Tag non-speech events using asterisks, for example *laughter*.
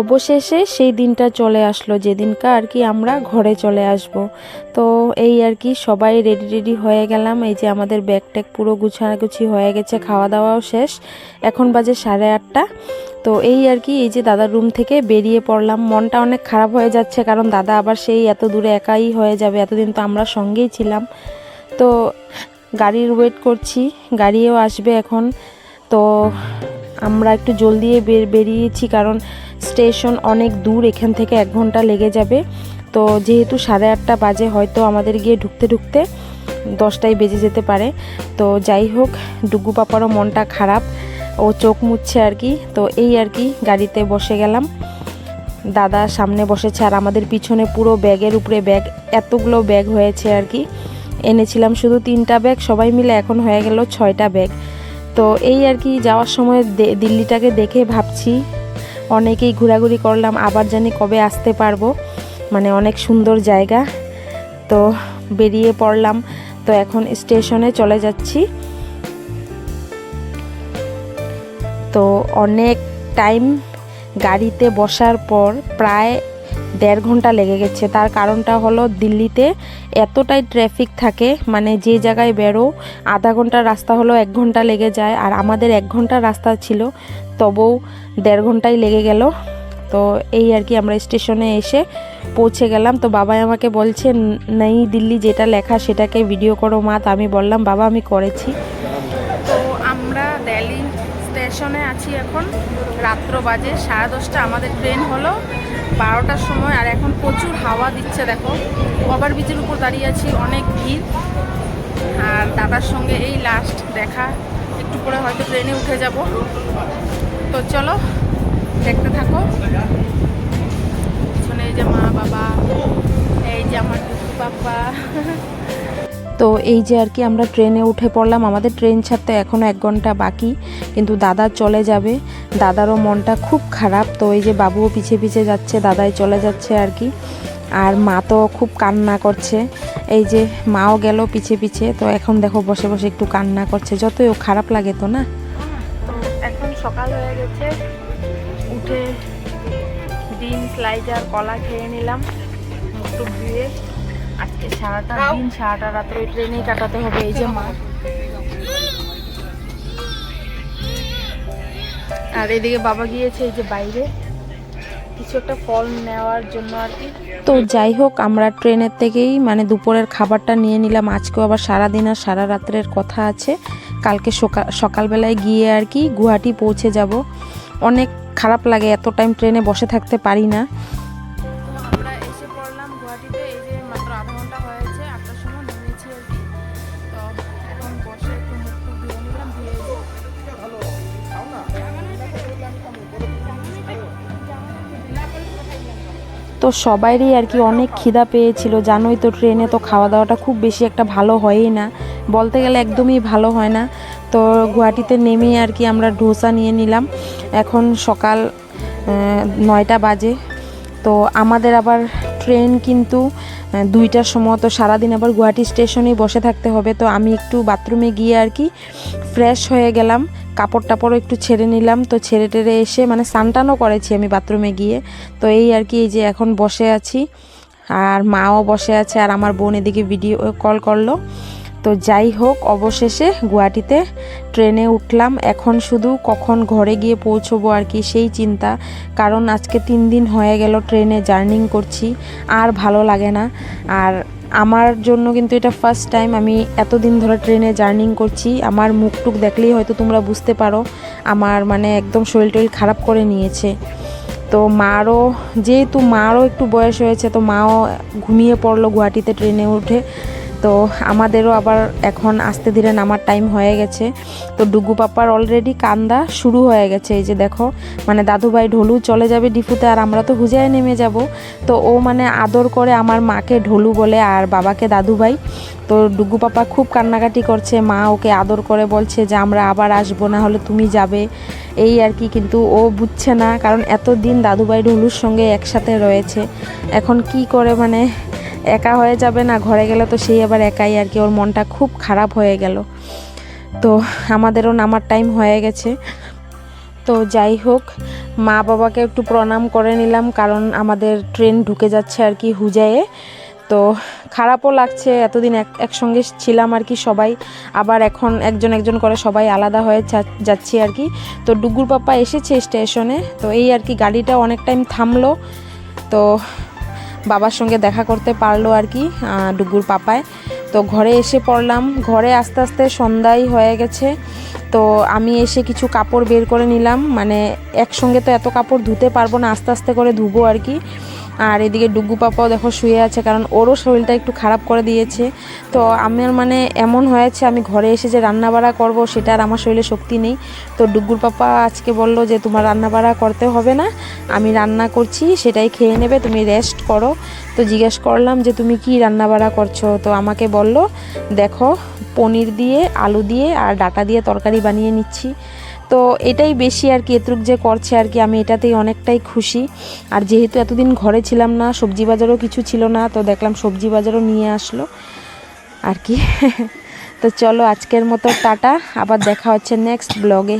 অবশেষে সেই দিনটা চলে আসলো। যেদিনকা আর কি আমরা ঘরে চলে আসব। তো এই আর কি সবাই রেডি রেডি হয়ে গেলাম। এই যে আমাদের ব্যাগ ট্যাগ পুরো গুছাগুছি হয়ে গেছে খাওয়া দাওয়াও শেষ। এখন বাজে সাড়ে আটটা। তো এই আর কি, এই যে দাদার রুম থেকে বেরিয়ে পড়লাম। মনটা অনেক খারাপ হয়ে যাচ্ছে, কারণ দাদা আবার সেই এত দূরে একাই হয়ে যাবে। এতদিন তো আমরা সঙ্গেই ছিলাম। তো গাড়ির ওয়েট করছি, গাড়িও আসবে এখন। তো আমরা একটু জলদি বের, বেরিয়েছি, কারণ স্টেশন অনেক দূর, এখান থেকে এক ঘণ্টা লেগে যাবে। তো যেহেতু সাড়ে আটটা বাজে, হয়তো আমাদের গিয়ে ঢুকতে ঢুকতে দশটায় বেজে যেতে পারে। তো যাই হোক, ডুগু পাপারও মনটা খারাপ, ও চোখ মুছছে আর কি। তো এই আর কি, গাড়িতে বসে গেলাম। দাদা সামনে বসেছে আর আমাদের পিছনে পুরো ব্যাগের উপরে ব্যাগ, এতগুলো ব্যাগ হয়েছে আর কি। এনেছিলাম শুধু তিনটা ব্যাগ, সবাই মিলে এখন হয়ে গেল ছয়টা ব্যাগ। তো এই আর কি, যাওয়ার সময় দিল্লিটাকে দেখে ভাবছি। অনেকেই ঘোরাঘুরি করলাম, আবার জানি কবে আসতে পারব। মানে অনেক সুন্দর জায়গা। তো বেরিয়ে পড়লাম। তো এখন স্টেশনে চলে যাচ্ছি। তো অনেক টাইম গাড়িতে বসার পর প্রায় দেড় ঘণ্টা লেগে গেছে। তার কারণটা হলো দিল্লিতে এতটাই ট্রাফিক থাকে মানে যে জায়গায় বেরো, আধা ঘণ্টার রাস্তা হলো এক ঘণ্টা লেগে যায়, আর আমাদের এক ঘণ্টার রাস্তা ছিল, তবুও দেড় ঘন্টাই লেগে গেল। তো এই আর কি আমরা স্টেশনে এসে পৌঁছে গেলাম। তো বাবাই আমাকে বলছে, নেই, দিল্লি যেটা লেখা সেটাকে ভিডিও করো মা। তো আমি বললাম, বাবা, আমি করেছি। তো আমরা দিল্লি স্টেশনে আছি এখন। রাত্র বাজে, সাড়ে দশটা আমাদের ট্রেন হলো। বারোটার সময়, আর এখন প্রচুর হাওয়া দিচ্ছে, দেখো। ওভার ব্রিজের উপর দাঁড়িয়ে আছি, অনেক ভিড়। আর দাদার সঙ্গে এই লাস্ট দেখা। একটু পরে হয়তো ট্রেনে উঠে যাব। তো চলো, দেখতে থাকো। পিছনে এই যে মা বাবা, এই যে আমার পাপা তো এই যে আর কি আমরা ট্রেনে উঠে পড়লাম, আমাদের ট্রেন ছাড়তে এখনও এক ঘণ্টা বাকি, কিন্তু দাদা চলে যাবে। দাদারও মনটা খুব খারাপ, তো এই যে বাবুও পিছে পিছে যাচ্ছে, দাদাই চলে যাচ্ছে আর কি। আর মা তো খুব কান্না করছে, এই যে মাও গেল পিছে পিছে তো এখন দেখো বসে বসে একটু কান্না করছে, যতই ও খারাপ লাগে তো না? এখন সকাল হয়ে গেছে, উঠে ডিম, স্লাইজার, কলা খেয়ে নিলাম, মুখ টুক ধুয়ে। আজকে সারাটা দিন, সারাটা রাত্র ট্রেনেই কাটাতে হবে, এই যে মা। আর এদিকে বাবা গিয়েছে এই যে বাইরে। কিছু একটা ফল নেওয়ার জন্য আর কি। তো যাই হোক, আমরা ট্রেনের থেকেই মানে দুপুরের খাবারটা নিয়ে নিলাম। আজকেও আবার সারাদিন আর সারা রাত্রের কথা আছে। কালকে সকাল সকালবেলায় গিয়ে আর কি গুয়াহাটি পৌঁছে যাব। অনেক খারাপ লাগে, এত টাইম ট্রেনে বসে থাকতে পারি না। তো সবাইরই আর কি অনেক খিদা পেয়েছিল। জানোই তো ট্রেনে তো খাওয়া দাওয়াটা খুব বেশি একটা ভালো হয়ই না। বলতে গেলে একদমই ভালো হয় না। তো গুয়াহাটিতে নেমে আর কি আমরা ডোসা নিয়ে নিলাম। এখন সকাল নয়টা বাজে। তো আমাদের আবার ট্রেন কিন্তু দুইটার সময়। তো সারাদিন আবার গুয়াহাটি স্টেশনেই বসে থাকতে হবে। তো আমি একটু বাথরুমে গিয়ে আর কি ফ্রেশ হয়ে গেলাম। কাপড় টাপড়ও একটু ছেড়ে নিলাম। তো ছেড়ে টেড়ে এসে মানে স্নানটানও করেছি আমি বাথরুমে গিয়ে। তো এই আর কি, এই যে এখন বসে আছি। আর মাও বসে আছে আর আমার বোন এদিকে ভিডিও কল করল। তো যাই হোক, অবশেষে গুয়াহাটিতে ট্রেনে উঠলাম। এখন শুধু কখন ঘরে গিয়ে পৌঁছবো আর কি, সেই চিন্তা। কারণ আজকে তিন দিন হয়ে গেল ট্রেনে জার্নিং করছি। আর ভালো লাগে না। আর আমার জন্য কিন্তু এটা ফার্স্ট টাইম আমি এতদিন ধরে ট্রেনে জার্নিং করছি, আমার মুখ টুক দেখলেই হয়তো তোমরা বুঝতে পারো, আমার মানে একদম শরীর টরীর খারাপ করে নিয়েছে। তো মারও, যেহেতু মারও একটু বয়স হয়েছে, তো মাও ঘুমিয়ে পড়ল গুয়াহাটিতে ট্রেনে উঠে। তো আমাদেরও আবার এখন আস্তে ধীরে নামার টাইম হয়ে গেছে। তো ডুগু পাপার অলরেডি কান্দা শুরু হয়ে গেছে। এই যে দেখো মানে দাদুভাই ঢোলু চলে যাবে ডিফুতে আর আমরা তো হুজায় নেমে যাব। তো ও মানে আদর করে আমার মাকে ঢোলু বলে আর বাবাকে দাদুভাই। তো ডুগু পাপা খুব কান্নাকাটি করছে, মা ওকে আদর করে বলছে যে আমরা আবার আসব, না হলে তুমি যাবে। এই আর কি, কিন্তু ও বুঝছে না, কারণ এতদিন দাদুভাই ঢোলুর সঙ্গে একসাথে রয়েছে। এখন কি করে মানে একা হয়ে যাবে না, ঘরে গেলে তো সেই আবার একাই আর কি, ওর মনটা খুব খারাপ হয়ে গেল। তো আমাদেরও নামার টাইম হয়ে গেছে। তো যাই হোক, মা বাবাকে একটু প্রণাম করে নিলাম, কারণ আমাদের ট্রেন ঢুকে যাচ্ছে আর কি হুজায়ে তো খারাপও লাগছে, এতদিন এক, একসঙ্গে ছিলাম আর কি সবাই, আবার এখন একজন একজন করে সবাই আলাদা হয়ে যাচ্ছি আর কি। তো ডুগুর পাপা এসেছে স্টেশনে তো এই আর কি গাড়িটা অনেক টাইম থামলো। তো বাবার সঙ্গে দেখা করতে পারল আর কি ডুগুর পাপায়। তো ঘরে এসে পড়লাম। ঘরে আস্তে আস্তে সন্ধ্যাই হয়ে গেছে। তো আমি এসে কিছু কাপড় বের করে নিলাম। মানে একসঙ্গে তো এত কাপড় ধুতে পারব না, আস্তে আস্তে করে ধুবো আর কি। আর এদিকে ডুগু পাপাও দেখো শুয়ে আছে, কারণ ওরও শরীরটা একটু খারাপ করে দিয়েছে। তো আমার মানে এমন হয়েছে, আমি ঘরে এসে যে রান্না বাড়া করব, সেটা আর আমার শরীরে শক্তি নেই। তো ডুগুর পাপা আজকে বলল যে, তোমার রান্না বাড়া করতে হবে না, আমি রান্না করছি, সেটাই খেয়ে নেবে, তুমি রেস্ট করো। তো জিজ্ঞেস করলাম যে, তুমি কি রান্না বাড়া করছ? তো আমাকে বলল, দেখো, পনির দিয়ে, আলু দিয়ে আর ডাটা দিয়ে তরকারি বানিয়ে নিচ্ছি। তো এটাই বেশি আর কি, এতটুক যে করছে আর কি, আমি এটাতেই অনেকটাই খুশি। আর যেহেতু এতদিন ঘরে ছিলাম না সবজি বাজারও কিছু ছিল না, তো দেখলাম সবজি বাজারও নিয়ে আসলো আর কি। *laughs* তো চলো আজকের মতো টাটা, আবার দেখা হচ্ছে নেক্সট ব্লগে